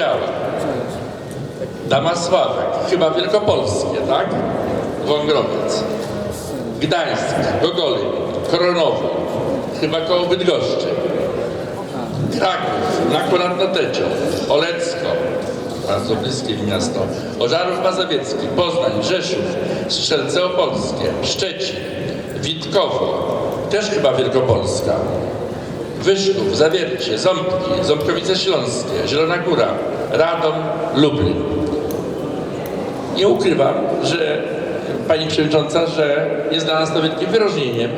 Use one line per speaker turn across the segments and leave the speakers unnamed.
Biała, Dama Sławek, chyba Wielkopolskie, tak? Wągrowiec, Gdańsk, Gogolin, Koronowo, chyba koło Bydgoszczy, Kraków, nad Notecią, Olecko, bardzo bliskie mi miasto, Ożarów Mazowiecki, Poznań, Rzeszów, Strzelce Opolskie, Szczecin, Witkowo, też chyba Wielkopolska, Wyszków, Zawiercie, Ząbki, Ząbkowice Śląskie, Zielona Góra, Radom, Lublin. Nie ukrywam, że Pani Przewodnicząca, że jest dla nas to wielkim wyróżnieniem,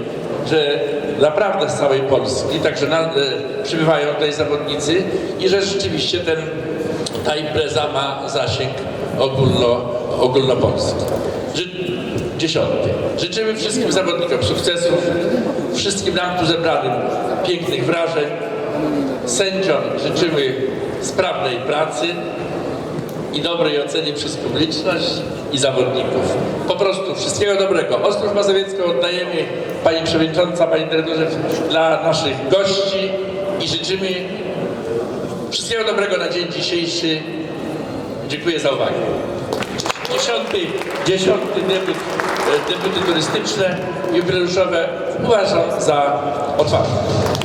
że naprawdę z całej Polski, także na, e, przybywają tutaj zawodnicy i że rzeczywiście ten, ta impreza ma zasięg ogólno, ogólnopolski. Że, 10. Życzymy wszystkim zawodnikom sukcesów, wszystkim nam tu zebranym pięknych wrażeń. Sędziom życzymy sprawnej pracy i dobrej oceny przez publiczność i zawodników. Po prostu wszystkiego dobrego. Ostrów Mazowiecką oddajemy Pani Przewodnicząca, Pani Dyrektorze dla naszych gości i życzymy wszystkiego dobrego na dzień dzisiejszy. Dziękuję za uwagę. Dziesiąty, dziesiąty debiut e, debiuty turystyczne, jubileuszowe uważam za otwarte.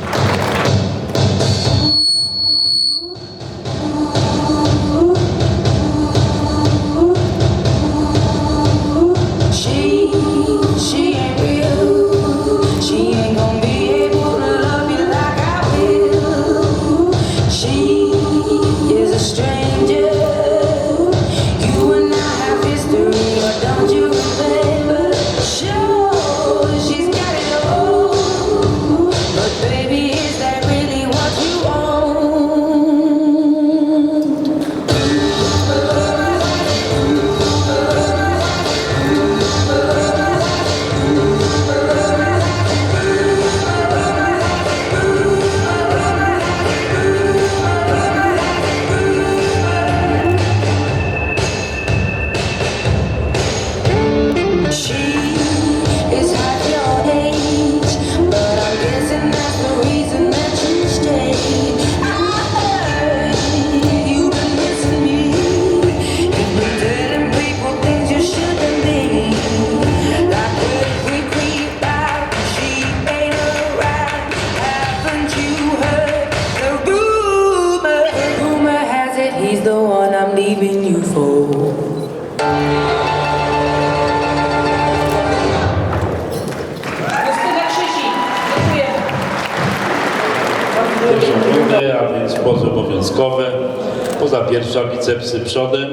The one I'm leaving you for.
A więc płoty obowiązkowe. Poza pierwsza bicepsy przodem.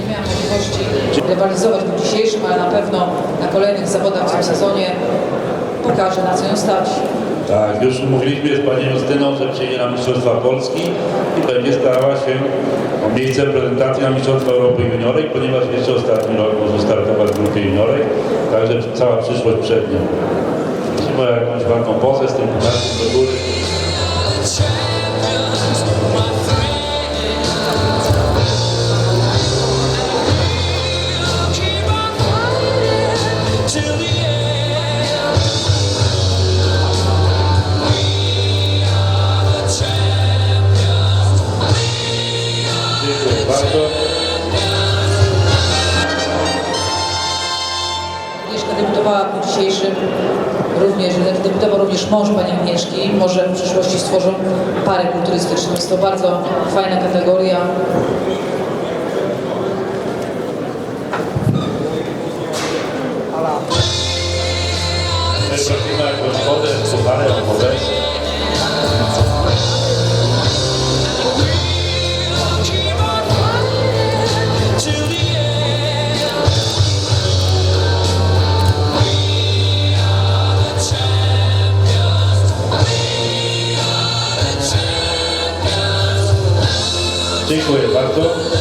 Nie miała możliwości rywalizować w dzisiejszym, ale na pewno na kolejnych zawodach w tym sezonie pokaże na co ją stać.
Tak, już mówiliśmy z panią Justyną, że przyjedzie na Mistrzostwa Polski i będzie starała się o miejsce reprezentacji na Mistrzostwa Europy Juniorek, ponieważ jeszcze ostatni rok może startować w grupie juniorej, także cała przyszłość przed nią. Trzeba jakąś walką pozę z tym pucharkiem do góry.
W dniu dzisiejszym również, debiutował również mąż pani Agnieszki. Może w przyszłości stworzą parę kulturystyczną. Jest to bardzo fajna kategoria.
Dziękuję bardzo.